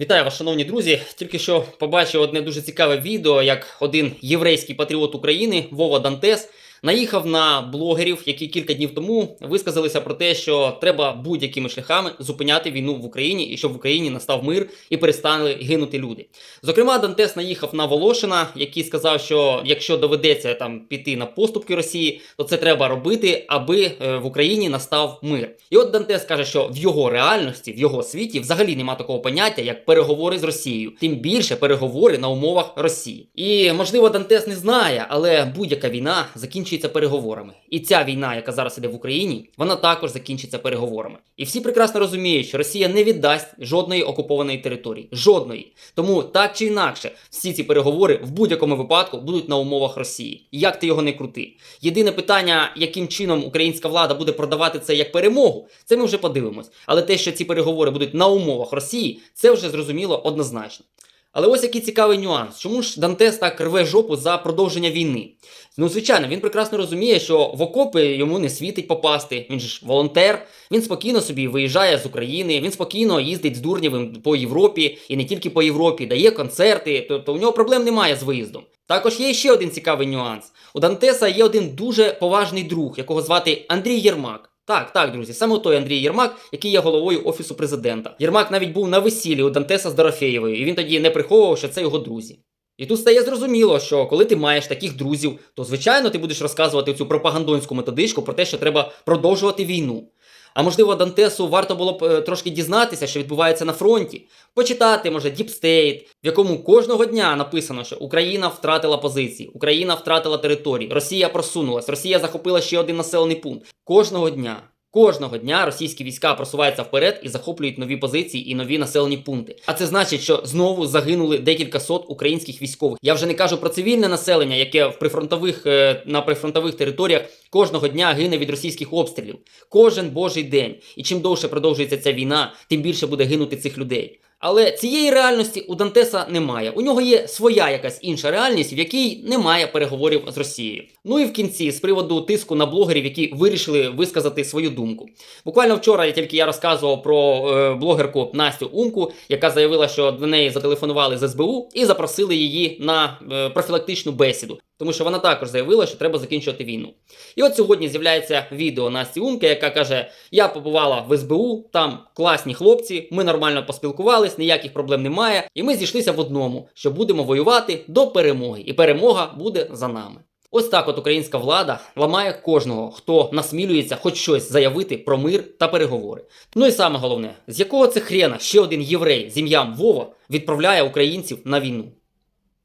Вітаю вас, шановні друзі. Тільки що побачив одне дуже цікаве відео, як один єврейський патріот України Вова Дантес наїхав на блогерів, які кілька днів тому висказалися про те, що треба будь-якими шляхами зупиняти війну в Україні і щоб в Україні настав мир і перестали гинути люди. Зокрема, Дантес наїхав на Волошина, який сказав, що якщо доведеться там піти на поступки Росії, то це треба робити, аби е, в Україні настав мир. І от Дантес каже, що в його реальності, в його світі, взагалі нема такого поняття, як переговори з Росією, тим більше переговори на умовах Росії. І можливо, Дантес не знає, але будь-яка війна закінчується переговорами. І ця війна, яка зараз іде в Україні, вона також закінчиться переговорами. І всі прекрасно розуміють, що Росія не віддасть жодної окупованої території, жодної. Тому так чи інакше, всі ці переговори в будь-якому випадку будуть на умовах Росії. Як ти його не крути? Єдине питання, яким чином українська влада буде продавати це як перемогу, це ми вже подивимось. Але те, що ці переговори будуть на умовах Росії, це вже зрозуміло однозначно. Але ось який цікавий нюанс. Чому ж Дантес так рве жопу за продовження війни? Ну, звичайно, він прекрасно розуміє, що в окопи йому не світить попасти. Він ж волонтер, він спокійно собі виїжджає з України, він спокійно їздить з Дурнєвим по Європі і не тільки по Європі, дає концерти, тобто у нього проблем немає з виїздом. Також є ще один цікавий нюанс. У Дантеса є один дуже поважний друг, якого звати Андрій Єрмак. Так, так, друзі, саме той Андрій Єрмак, який є головою офісу президента. Єрмак навіть був на весіллі у Дантеса з Дорофеєвою, і він тоді не приховував, що це його друзі. І тут стає зрозуміло, що коли ти маєш таких друзів, то звичайно ти будеш розказувати цю пропагандонську методичку про те, що треба продовжувати війну. А можливо, Дантесу варто було б е, трошки дізнатися, що відбувається на фронті, почитати, може, Діпстейт, в якому кожного дня написано, що Україна втратила позиції, Україна втратила території, Росія просунулась, Росія захопила ще один населений пункт. Кожного дня. Кожного дня російські війська просуваються вперед і захоплюють нові позиції і нові населені пункти. А це значить, що знову загинули декілька сот українських військових. Я вже не кажу про цивільне населення, яке в прифронтових е, на прифронтових територіях кожного дня гине від російських обстрілів. Кожен божий день. І чим довше продовжується ця війна, тим більше буде гинути цих людей. Але цієї реальності у Дантеса немає. У нього є своя якась інша реальність, в якій немає переговорів з Росією. Ну і в кінці з приводу тиску на блогерів, які вирішили висказати свою думку. Буквально вчора я тільки я розказував про е, блогерку Настю Умку, яка заявила, що до неї зателефонували з СБУ і запросили її на е, профілактичну бесіду. Тому що вона також заявила, що треба закінчувати війну. І от сьогодні з'являється відео Насті Умки, яка каже: Я побувала в СБУ, там класні хлопці, ми нормально поспілкувались, ніяких проблем немає. І ми зійшлися в одному, що будемо воювати до перемоги, і перемога буде за нами. Ось так от українська влада ламає кожного, хто насмілюється хоч щось заявити про мир та переговори. Ну і саме головне, з якого це хрена ще один єврей з ім'ям Вова відправляє українців на війну.